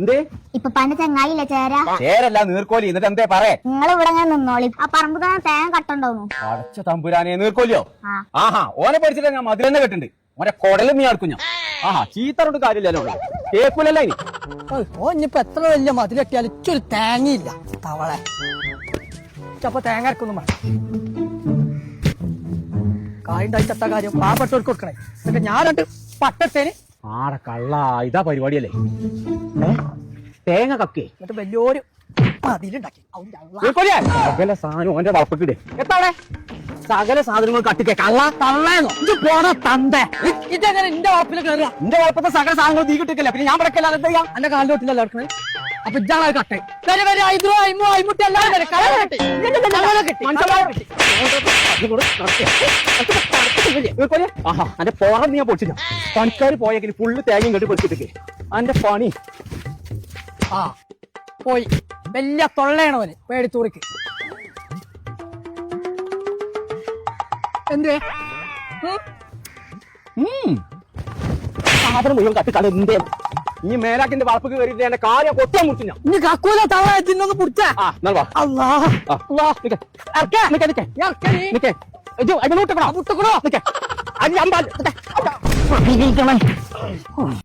എന്തേ? ഇപ്പൊ പണ്ട് ചെങ്ങായില്ലേ ചേര? ചേരല്ല നീർക്കോലി. എന്നിട്ട് എന്തേ പറയേ നിങ്ങൾ ഇവിടെ ഞാൻ നിന്നോളി. ആ പറമ്പ് തന്നെ തേങ്ങ കട്ടുണ്ടാവുന്നു അടച്ച തമ്പുരാനെ നീർക്കോലിയോ? ആഹാ ഓനെ പഠിച്ചിട്ട് ഞാൻ മധുരം തന്നെ കേട്ടിട്ടുണ്ട്. ഓനെ കൊടലും നീ അടുക്കും ഞാൻ. ആഹാ ചീത്തറോട് കാര്യമില്ലല്ലോ കേൾക്കൂലല്ലോ ഇനി. ഓയ്, ഓ ഇനിയിപ്പോ എത്ര വലിയ മതിലെട്ടിയാലും ഇച്ചൊരു തേങ്ങയില്ല. തവളെ. അപ്പൊ തേങ്ങ അരക്കൊന്നും വേണം കായുണ്ടായി ചത്ത കാര്യം? പാവപ്പെട്ടവർക്ക് കൊടുക്കണേ എന്നിട്ട് ഞാൻ രണ്ട് പട്ടത്തേന് ആടെ കള്ള ഇതാ പരിപാടിയല്ലേ? തേങ്ങ കക്കേ. എന്നിട്ട് വലിയൊരു സകല സാധനം ഓന്റെ വളപ്പിക്കിടെ. എത്താടെ സകല സാധനങ്ങൾ കട്ടിക്കേ. കള്ള തള്ളേന്നോ? ഇത് പോണ തന്തേ. ഇതെങ്ങനെ എന്റെ ഉറപ്പിൽ കയറുക എന്റെ വളപ്പത്തെ സകല സാധനങ്ങൾ തീ കിട്ടിക്കല്ലേ? പിന്നെ ഞാൻ പടക്കല്ലാതെ എന്താ ചെയ്യാം എന്റെ കാലിന്റെ തൊട്ടിലല്ല എടുക്കണേ അപ്പൊ ഇതാണ് കട്ടെ. വരെ വരെ ഐദ്രോ അയിമോ അയിമുട്ടി എല്ലാവരും അന്റെ പുറം ഞാൻ പൊട്ടില്ല പണിക്കാർ പോയെങ്കിൽ ഫുള്ള് തേങ്ങ കെട്ടി പൊടിച്ചിട്ടേ അന്റെ പണി. ആ പോയി. വലിയ തൊള്ളയാണവന് പേടിത്തൂറിക്ക്. എന്തേ. സാധനം മുഴുവൻ കട്ടിക്കാട് എന്തേ? ഈ മേലാക്കിന്റെ വളപ്പ് കയറിയിട്ട് എന്റെ കാര്യം കൊത്താൻ മുറിച്ചു ഞാൻ ഇനി കക്കൂല തവള തിന്നൊന്ന് പിടിച്ച ആ എന്നാൽ വാ അല്ലാ. അല്ലാ നിക്ക്. ഇറക്കെ. നിക്ക്, നിക്ക്. ഇറക്കടി. നിക്ക്. ഇജ്ജ് അതിനെ മുട്ടക്കണോ? നിക്ക്. അഞ്ച് അമ്പാൽ.